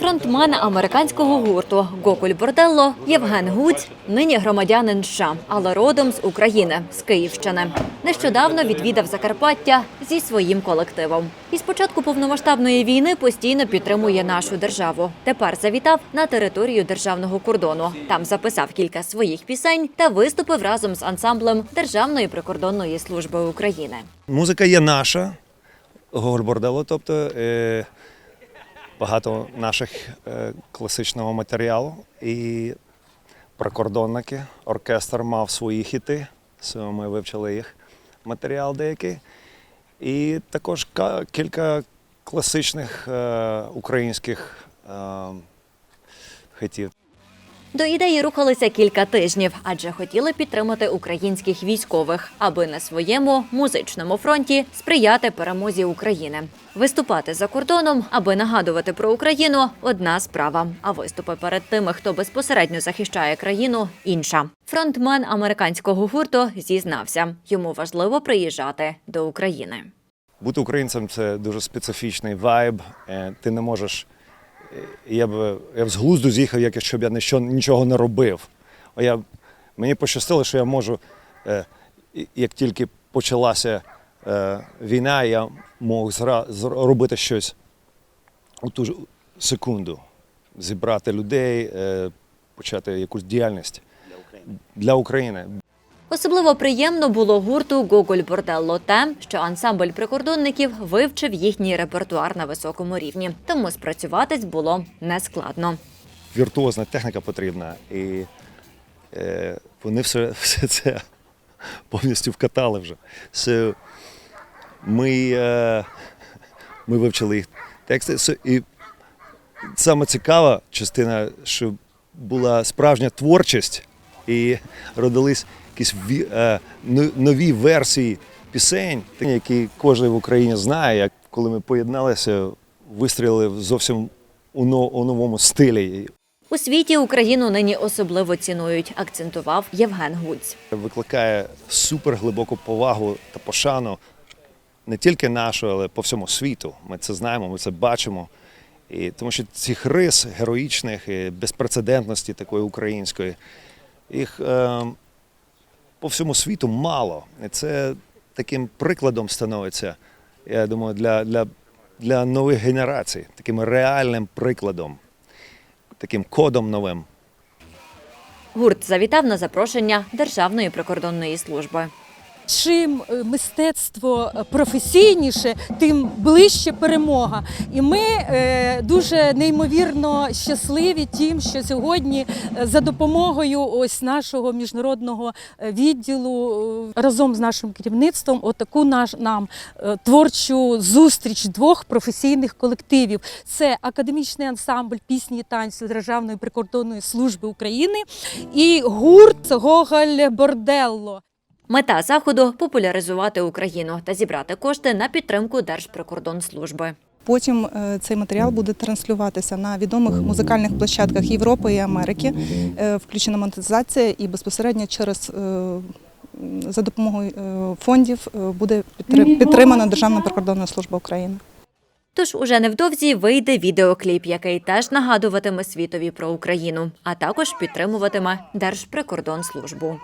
Фронтмен американського гурту Гокуль Борделло Євген Гуць нині громадянин США, але родом з України, з Київщини. Нещодавно відвідав Закарпаття зі своїм колективом. І з початку повномасштабної війни постійно підтримує нашу державу. Тепер завітав на територію державного кордону. Там записав кілька своїх пісень та виступив разом з ансамблем Державної прикордонної служби України. Музика є наша, Гоголь Бордело, тобто е, багато наших е, класичного матеріалу. І прикордонники, оркестр мав свої хіти, ми вивчили їх матеріал деякий. І також кілька класичних е, українських е, хитів. До ідеї рухалися кілька тижнів, адже хотіли підтримати українських військових, аби на своєму музичному фронті сприяти перемозі України. Виступати за кордоном, аби нагадувати про Україну одна справа. А виступи перед тими, хто безпосередньо захищає країну, інша. Фронтмен американського гурту зізнався, йому важливо приїжджати до України. Бути українцем це дуже специфічний вайб. Е, Ти не можеш. Я б, я б з глузду з'їхав, якщо б я ніщо, нічого не робив. А я, мені пощастило, що я можу, е, як тільки почалася е, війна, я мог зра, зр- робити щось у ту ж секунду. Зібрати людей, е, почати якусь діяльність для України. Особливо приємно було гурту Гоголь Борделло те, що ансамбль прикордонників вивчив їхній репертуар на високому рівні, тому спрацюватись було нескладно. віртуозна техніка потрібна. І е, вони все, все це повністю вкатали вже. So, ми, е, ми вивчили їх тексти. So, і саме цікава частина, що була справжня творчість, і родились якісь е, нові версії пісень, які кожен в Україні знає, як коли ми поєдналися, вистрілили зовсім у, но- у новому стилі. У світі Україну нині особливо цінують, акцентував Євген Гуць. Викликає суперглибоку повагу та пошану не тільки нашу, але по всьому світу. Ми це знаємо, ми це бачимо. І тому що цих рис героїчних і безпрецедентності такої української, їх е, по всьому світу мало. Це таким прикладом становиться, я думаю, для, для, для нових генерацій, таким реальним прикладом, таким кодом новим. Гурт завітав на запрошення Державної прикордонної служби. Чим е, мистецтво професійніше, тим ближче перемога. І ми е, дуже неймовірно щасливі тим, що сьогодні е, за допомогою ось нашого міжнародного е, відділу е, разом з нашим керівництвом отаку наш нам е, творчу зустріч двох професійних колективів. Це академічний ансамбль пісні і танцю Державної прикордонної служби України і гурт Гоголь Борделло. Мета заходу популяризувати Україну та зібрати кошти на підтримку Держприкордонслужби. Потім е, цей матеріал буде транслюватися на відомих музикальних площадках Європи і Америки. Е, Включена монетизація і безпосередньо через е, за допомогою фондів буде підтримана Державна прикордонна служба України. Тож уже невдовзі вийде відеокліп, який теж нагадуватиме світові про Україну, а також підтримуватиме Держприкордонслужбу.